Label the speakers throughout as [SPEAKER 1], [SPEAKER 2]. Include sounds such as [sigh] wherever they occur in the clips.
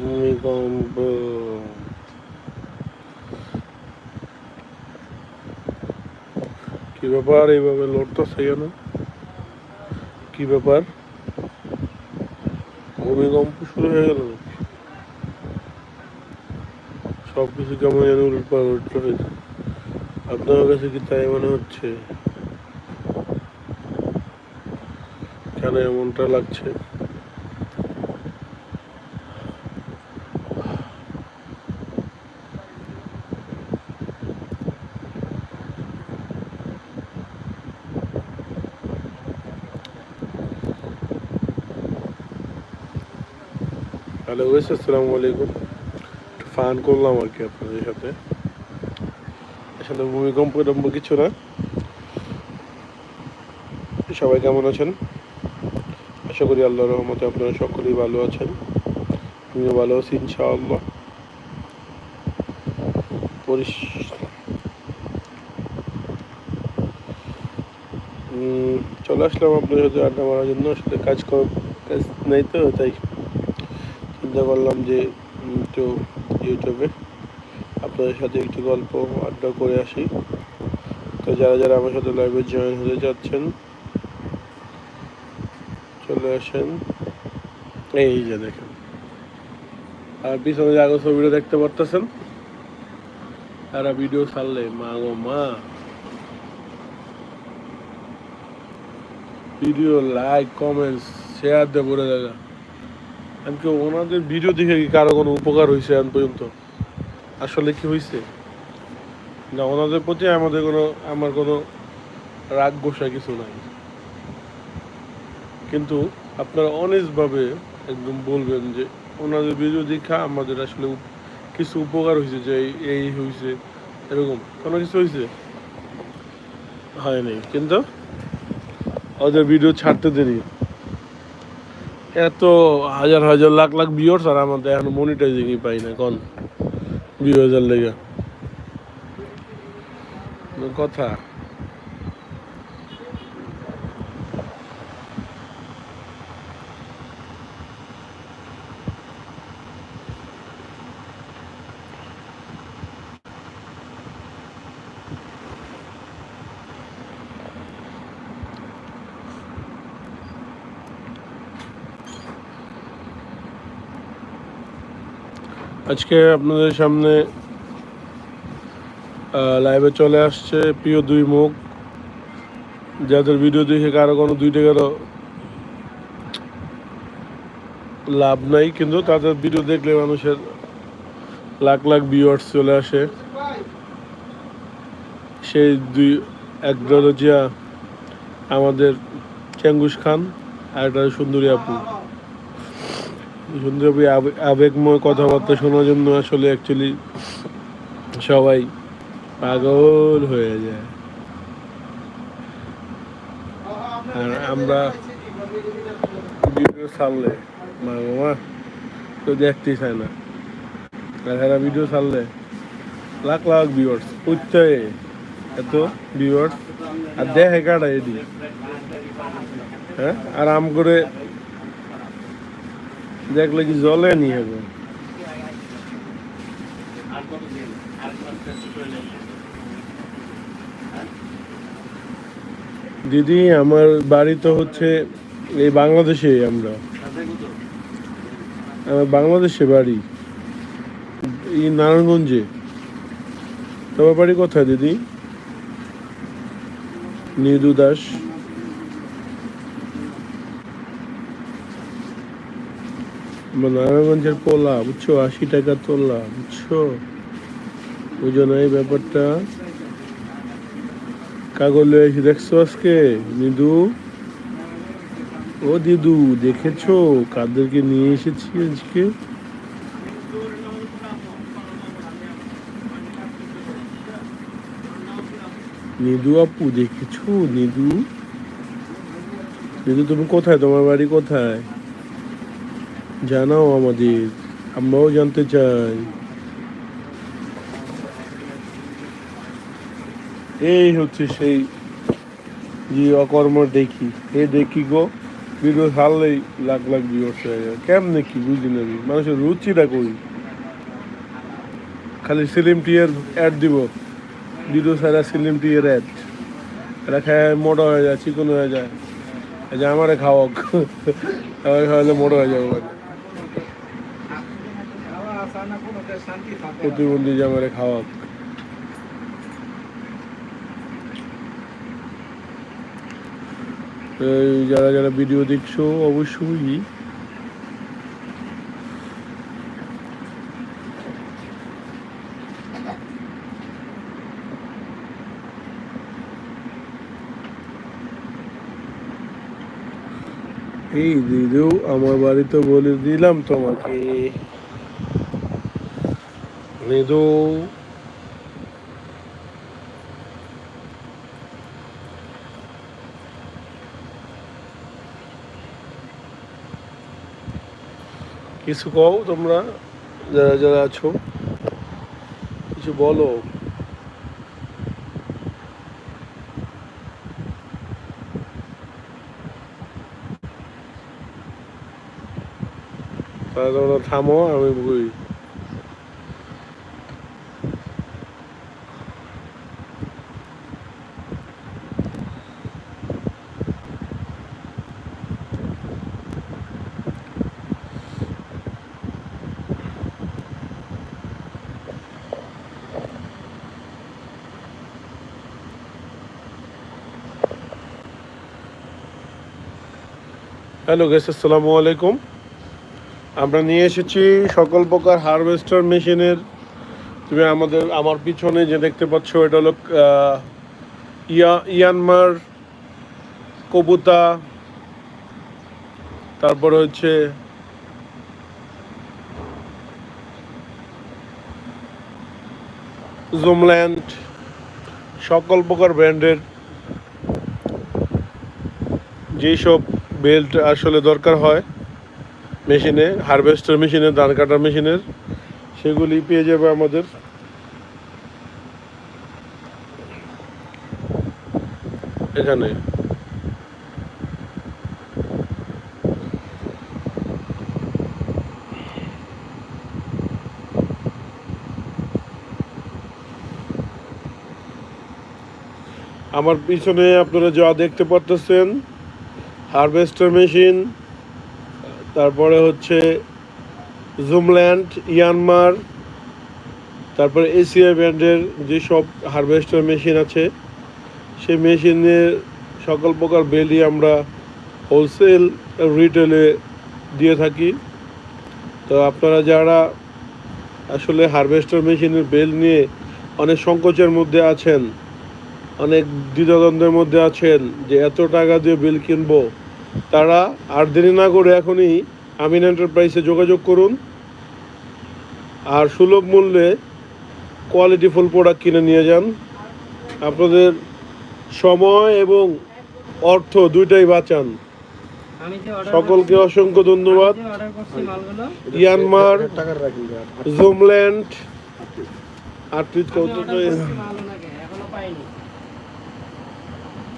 [SPEAKER 1] ভূমিকম্প কি ব্যাপার, এইভাবে লড়তেছে কেন? কি ব্যাপার? ভূমিকম্প শুরু হয়ে গেল? সব কিছু কেমন যেন উলট পালট হয়েছে। আপনার কাছে কি তাই মনে হচ্ছে? কেন এমনটা লাগছে? হ্যালো ওয়েস আসসালামু আলাইকুম। ফান করলাম আর কি আপনাদের সাথে। আসলে ভূমিকম্প টম্প কিছু না। সবাই কেমন আছেন? আশা করি আল্লাহর রহমতে আপনারা সকলেই ভালো আছেন। আমিও ভালো আছি ইনশাআল্লাহ। চলে আসলাম আপনার সাথে আড্ডা মারার জন্য। আসলে কাজ কাজ নেই তো, তাই চিন্তা করলাম যে একটু ইউটিউবে আপনাদের সাথে একটু গল্প আড্ডা করে আসি। তো যারা যারা আমার সাথে লাইভে জয়েন হতে যাচ্ছেন চলে আসেন। এই যে দেখেন। আর পিছনে যে আগে ছবিটা দেখতে পারতেছেন, তারা ভিডিও ছাড়লে, মা গো মা। ভিডিও লাইক কমেন্টস শেয়ার পড়ে দেখা আমি কি ওনাদের ভিডিও দেখে কি কারও কোনো উপকার হয়েছে এখন পর্যন্ত? আসলে কি হয়েছে? না, ওনাদের প্রতি আমাদের কোনো, আমার কোনো রাগ গোসা কিছু নাই। কিন্তু আপনারা অনেস্টভাবে একদম বলবেন যে ওনাদের ভিডিও দেখা আমাদের আসলে কিছু উপকার হয়েছে যে এই- হয়েছে, এরকম কোনো কিছু হয়েছে? হয়নি কিন্তু ওদের ভিডিও ছাড়তে দেরি। এত হাজার হাজার লাখ লাখ ভিউয়ার্স আর আমাদের এখন মনিটাইজিংই পাই না, কন? ভিউ হাজার লেগে কথা? আজকে আপনাদের সামনে লাইভে চলে আসছে প্রিয় দুই মুখ। যাদের ভিডিও দেখে কারও কোনো দুই টাকারও লাভ নাই, কিন্তু তাদের ভিডিও দেখলে মানুষের লাখ লাখ ভিউয়ার্স চলে আসে। সেই দুই একজন হচ্ছে আমাদের চেঙ্গুস খান আর একটা সুন্দরী আপু। সুন্দরী আপু আবেগময় কথাবার্তা শোনার জন্য আসলে অ্যাকচুয়ালি সবাই পাগল হয়ে যায়। আর আমরা ভিডিও ছাড়লে, মা মামা তো দেখতেই চায় না। এরা ভিডিও ছাড়লে, লাখ লাখ ভিউয়ার্স উঠতে এত ভিউয়ার্স আর দেখে কাটা এদি হ্যাঁ? আর আম করে দেখলে কি জলে নিয়ে দিদি, আমার বাড়ি তো হচ্ছে এই বাংলাদেশে আমরা। আমার বাংলাদেশে বাড়ি। এই নারায়ণগঞ্জে। তোমার বাড়ি কোথায় দিদি? নিদু দাস। নারায়ণগঞ্জের পোলা, বুঝছ? আশি টাকা তোলা, বুঝছ? বুঝো না এই ব্যাপারটা কাগজ লয়ে এসে দেখছ আজকে? নিদু? ও দিদু, দেখেছ? কাদেরকে নিয়ে এসেছি আজকে? নিদু আপু, দেখেছ? নিদু? নিদু, তুমি কোথায়? তোমার বাড়ি কোথায়? জানাও আমাদের। আমরাও জানতে চাই। এই হচ্ছে সেই যে অকর্ম দেখি। এ দেখি গো ভিডিও ছাড়লেই লাখ লাখ ভিউর্স হয়ে যায়। কেমনে কি বুঝি না মানুষের রুচিটা করি খালি সিলিম টিয়ের অ্যাড দিব। ভিডিও ছাড়া সিলিম টিয়ের অ্যাড এটা খেয়ে মোটা হয়ে যায়, চিকন হয়ে যায়। যে আমারে খাওয়াক। [laughs] আমারে খাওয়ালে মোটা হয়ে যাবে। প্রতিবন্ধী যে আমারে খাওয়াক। এই যারা যারা ভিডিও দেখছ, অবশ্যই এই দিদিও আমার বাড়িতে বলে দিলাম তোমাকে। মৃদু কিছু কও তোমরা যারা যারা আছো? কিছু বলো। তাহলে তোমরা থামো আমি বলি। হ্যালো গেস আসসালামু আলাইকুম। আমরা নিয়ে এসেছি সকল প্রকার হারভেস্টার মেশিনের। তুমি আমাদের, আমার পিছনে যে দেখতে পাচ্ছ, এটা হলো ইয়া, ইয়ানমার কবুতা। তারপরে হচ্ছে, জুমল্যান্ড, সকল প্রকার ব্র্যান্ডের যেসব বেল্ট আসলে দরকার হয় মেশিনে, হারভেস্টার মেশিনে, ধান কাটার মেশিনের। সেগুলি পেয়ে যাবে আমাদের। এখানে। আমার পিছনে আপনারা যা দেখতে পারতেছেন হারভেস্টার মেশিন, তারপরে হচ্ছে জুমল্যান্ড, ইয়ানমার, তারপরে এসিআই ব্র্যান্ডের যেসব হারভেস্টার মেশিন আছে, সেই মেশিনের সকল প্রকার বেলই আমরা হোলসেল রিটেলে দিয়ে থাকি। তো আপনারা যারা আসলে হারভেস্টার মেশিনের বেল নিয়ে অনেক সংকোচের মধ্যে আছেন, অনেক দ্বিধাদ্বন্দ্বের মধ্যে আছেন যে এত টাকা দিয়ে বিল কিনবো তারা আর দেরি না করে এখনই আমিন এন্টারপ্রাইজে যোগাযোগ করুন আর সুলভ মূল্যে কোয়ালিটি ফুল প্রোডাক্ট কিনে নিয়ে যান। আপনাদের সময় এবং অর্থ দুইটাই বাঁচান। সকলকে অসংখ্য ধন্যবাদ। ইয়ানমার জুমল্যান্ড আটত্রিশ
[SPEAKER 2] ওনাকে,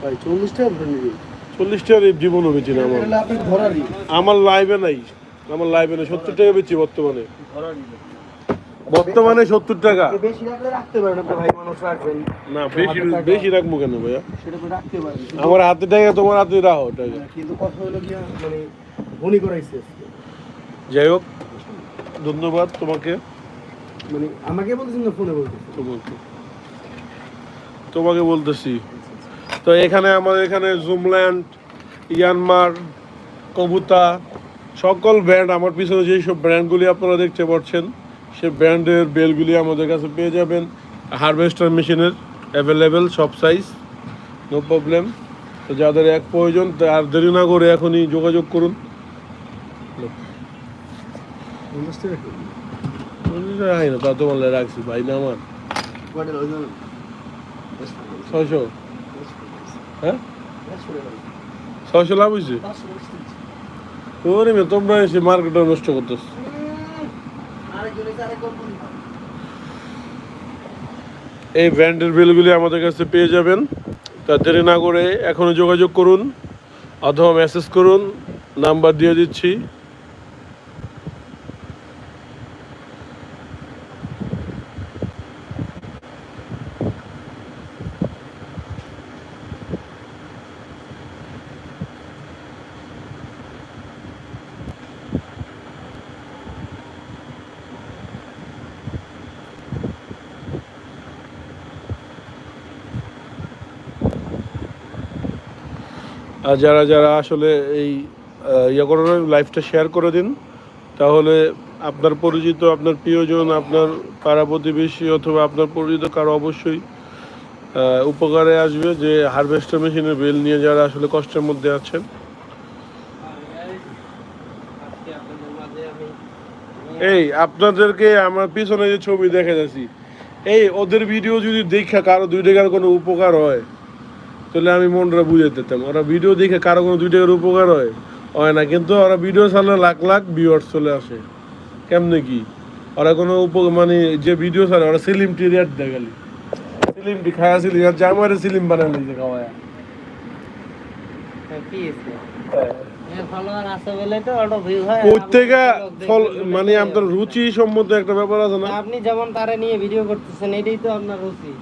[SPEAKER 3] ভাই চল্লিশ টাকা ধরে নিবি
[SPEAKER 1] চল্লিশ টাকা জীবনও বেচি না আমার। আমার লাইভে নাই। আমার লাইভে নেই। সত্তর টাকা বেচি বর্তমানে। বর্তমানে সত্তর টাকা। না বেশি বেশি রাখব কেন ভাইয়া? আমার হাতে টাকা তোমার হাতে রাখো টাকা।
[SPEAKER 3] মানে।
[SPEAKER 1] যাই হোক ধন্যবাদ তোমাকে।
[SPEAKER 3] মানে আমাকে বলতেছেন না ফোনে বলতেছেন?
[SPEAKER 1] তোমাকে। তোমাকে বলতেছি। তো এখানে আমাদের এখানে জুমল্যান্ড ইয়ানমার কবুতা সকল ব্র্যান্ড আমার পিছনে যেসব ব্র্যান্ডগুলি আপনারা দেখতে পাচ্ছেন সে ব্র্যান্ডের বেলগুলি আমাদের কাছে পেয়ে যাবেন হারভেস্টার মেশিনের অ্যাভেলেবেল সব সাইজ নো প্রবলেম তো যাদের এক প্রয়োজন আর দেরি না করে এখনই যোগাযোগ করুন? হাই না তা তোমার রাখছি ভাই না আমার? ছয়শো হ্যাঁ। ছয়শো লাভ হয়েছে তোমরা এসে মার্কেটটা নষ্ট করতেছ। এই ব্র্যান্ডের বিলগুলি আমাদের কাছে পেয়ে যাবেন তা দেরি না করে এখনও যোগাযোগ করুন, অথবা মেসেজ করুন, নাম্বার দিয়ে দিচ্ছি আর যারা যারা আসলে এই ইয়ে লাইফটা শেয়ার করে দিন, তাহলে আপনার পরিচিত, আপনার প্রিয়জন, আপনার পাড়া প্রতিবেশী অথবা আপনার পরিচিত কারও অবশ্যই উপকারে আসবে যে হারভেস্টার মেশিনের বেল নিয়ে যারা আসলে কষ্টের মধ্যে আছেন। এই, আপনাদেরকে আমার পিছনে যে ছবি দেখে যাচ্ছি, এই, ওদের ভিডিও যদি দেখে কারও, দুই টাকার কোনো উপকার হয় তাহলে আমি মনটা বুঝে দিতাম। ওরা ভিডিও দেখে কারও কোনো দুই টাকার উপকার হয়? হয় না কিন্তু ওরা ভিডিও ছাড়লে লাখ লাখ ভিউয়ার্স চলে আসে। কেমনে কি? ওরা কোনো উপ মানে যে ভিডিও ছাড়ে ওরা সিলিম টি রেট দেয় খালি। সিলিম টি খায়া সিলিম আর জামারে সিলিম
[SPEAKER 2] লোক
[SPEAKER 1] ফল
[SPEAKER 2] দেখবেন,
[SPEAKER 1] মানে আপনার রুচি সম্বন্ধে একটা ব্যাপার আছে না?
[SPEAKER 2] আপনি যেমন তারে নিয়ে ভিডিও করতেছেন এটাই তো আপনার রুচি।